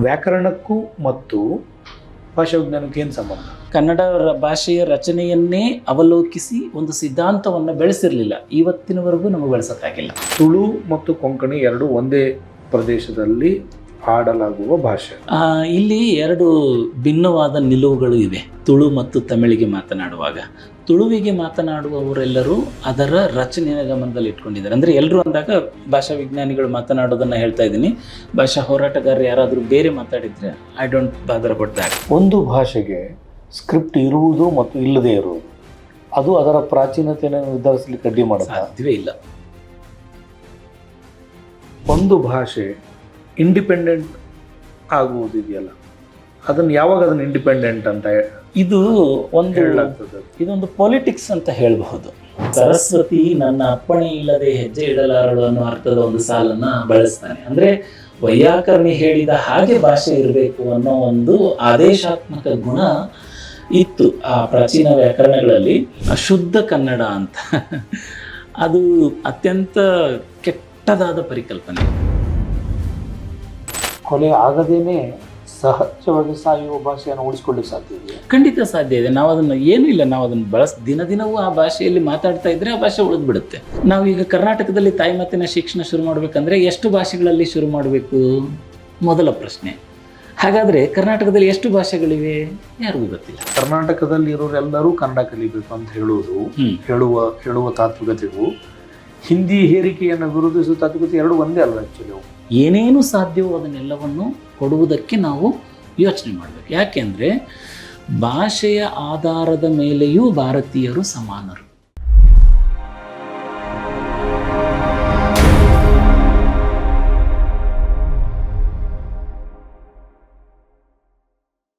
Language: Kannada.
ವ್ಯಾಕರಣಕ್ಕೂ ಮತ್ತು ಭಾಷಾ ವಿಜ್ಞಾನಕ್ಕೆ ಏನು ಸಂಬಂಧ? ಕನ್ನಡ ಭಾಷೆಯ ರಚನೆಯನ್ನೇ ಅವಲೋಕಿಸಿ ಒಂದು ಸಿದ್ಧಾಂತವನ್ನು ಬೆಳೆಸಿರಲಿಲ್ಲ. ಇವತ್ತಿನವರೆಗೂ ನಮಗೆ ಬೆಳೆಸೋಕ್ಕಾಗಿಲ್ಲ. ತುಳು ಮತ್ತು ಕೊಂಕಣಿ ಎರಡು ಒಂದೇ ಪ್ರದೇಶದಲ್ಲಿ ಆಡಲಾಗುವ ಭಾಷೆ. ಇಲ್ಲಿ ಎರಡು ಭಿನ್ನವಾದ ನಿಲುವುಗಳು ಇವೆ. ತುಳು ಮತ್ತು ತಮಿಳಿಗೆ ಮಾತನಾಡುವಾಗ. ತುಳುವಿಗೆ ಮಾತನಾಡುವವರೆಲ್ಲರೂ ಅದರ ರಚನೆಯ ಗಮನದಲ್ಲಿ ಇಟ್ಕೊಂಡಿದ್ದಾರೆ. ಅಂದರೆ ಎಲ್ಲರೂ ಅಂದಾಗ ಭಾಷಾ ವಿಜ್ಞಾನಿಗಳು ಮಾತನಾಡೋದನ್ನು ಹೇಳ್ತಾ ಇದ್ದೀನಿ. ಭಾಷಾ ಹೋರಾಟಗಾರರು ಯಾರಾದರೂ ಬೇರೆ ಮಾತಾಡಿದರೆ I don't bother about that ಒಂದು ಭಾಷೆಗೆ ಸ್ಕ್ರಿಪ್ಟ್ ಇರುವುದು ಮತ್ತು ಇಲ್ಲದೇ ಇರುವುದು ಅದು ಅದರ ಪ್ರಾಚೀನತೆಯನ್ನು ನಿರ್ಧರಿಸಲಿಕ್ಕೆ ಅಡ್ಡಿ ಮಾಡೋದು ಸಾಧ್ಯವೇ ಇಲ್ಲ. ಒಂದು ಭಾಷೆ ಇಂಡಿಪೆಂಡೆಂಟ್ ಆಗುವುದಿದೆಯಲ್ಲ ಅದನ್ನು ಯಾವಾಗ ಅದನ್ನು ಇಂಡಿಪೆಂಡೆಂಟ್ ಅಂತ ಇದು ಒಂದು ಹೇಳಲಾಗ್ತದೆ. ಇದೊಂದು ಪೊಲಿಟಿಕ್ಸ್ ಅಂತ ಹೇಳಬಹುದು. ಸರಸ್ವತಿ ನನ್ನ ಅಪ್ಪಣೆ ಇಲ್ಲದೆ ಹೆಜ್ಜೆ ಇಡಲಾರಳು ಅನ್ನೋ ಅರ್ಥದ ಒಂದು ಸಾಲನ್ನ ಬಳಸ್ತಾನೆ. ಅಂದ್ರೆ ವೈಯಾಕರಣಿ ಹೇಳಿದ ಹಾಗೆ ಭಾಷೆ ಇರಬೇಕು ಅನ್ನೋ ಒಂದು ಆದೇಶಾತ್ಮಕ ಗುಣ ಇತ್ತು ಆ ಪ್ರಾಚೀನ ವ್ಯಾಕರಣಗಳಲ್ಲಿ. ಅಶುದ್ಧ ಕನ್ನಡ ಅಂತ. ಅದು ಅತ್ಯಂತ ಕೆಟ್ಟದಾದ ಪರಿಕಲ್ಪನೆ. ಕೊಲೆ ಆಗದೇನೆ ಸಹಜವಾಗಿ ಸಾಯುವ ಭಾಷೆಯನ್ನು ಉಳಿಸ್ಕೊಳ್ಳಿಕ್ಕೆ ಸಾಧ್ಯ ಇದೆ ಖಂಡಿತ ಸಾಧ್ಯ ಇದೆ. ನಾವು ಅದನ್ನು ಏನೂ ಇಲ್ಲ. ನಾವು ಅದನ್ನು ಬಳಸ ದಿನ ದಿನವೂ ಆ ಭಾಷೆಯಲ್ಲಿ ಮಾತಾಡ್ತಾ ಇದ್ರೆ ಆ ಭಾಷೆ ಉಳಿದು ಬಿಡುತ್ತೆ ನಾವು ಈಗ ಕರ್ನಾಟಕದಲ್ಲಿ ತಾಯಿ ಮಾತಿನ ಶಿಕ್ಷಣ ಶುರು ಮಾಡಬೇಕಂದ್ರೆ ಎಷ್ಟು ಭಾಷೆಗಳಲ್ಲಿ ಶುರು ಮಾಡಬೇಕು? ಮೊದಲ ಪ್ರಶ್ನೆ. ಹಾಗಾದರೆ ಕರ್ನಾಟಕದಲ್ಲಿ ಎಷ್ಟು ಭಾಷೆಗಳಿವೆ? ಯಾರಿಗೂ ಗೊತ್ತಿಲ್ಲ. ಕರ್ನಾಟಕದಲ್ಲಿ ಇರೋರೆಲ್ಲರೂ ಕನ್ನಡ ಕಲಿಬೇಕು ಅಂತ ಹೇಳುವುದು ಹೇಳುವ ಹೇಳುವ ತಾತ್ವಿಕತೆಗೂ ಹಿಂದಿ ಹೇರಿಕೆಯನ್ನು ವಿರೋಧಿಸುವ ತತ್ಕೃತಿ ಎರಡು ಒಂದೇ ಅಲ್ಲ ಆ್ಯಕ್ಚುಲಿ ಏನೇನು ಸಾಧ್ಯವೋ ಅದನ್ನೆಲ್ಲವನ್ನು ಕೊಡುವುದಕ್ಕೆ ನಾವು ಯೋಚನೆ ಮಾಡಬೇಕು. ಯಾಕೆಂದರೆ ಭಾಷೆಯ ಆಧಾರದ ಮೇಲೆಯೂ ಭಾರತೀಯರು ಸಮಾನರು.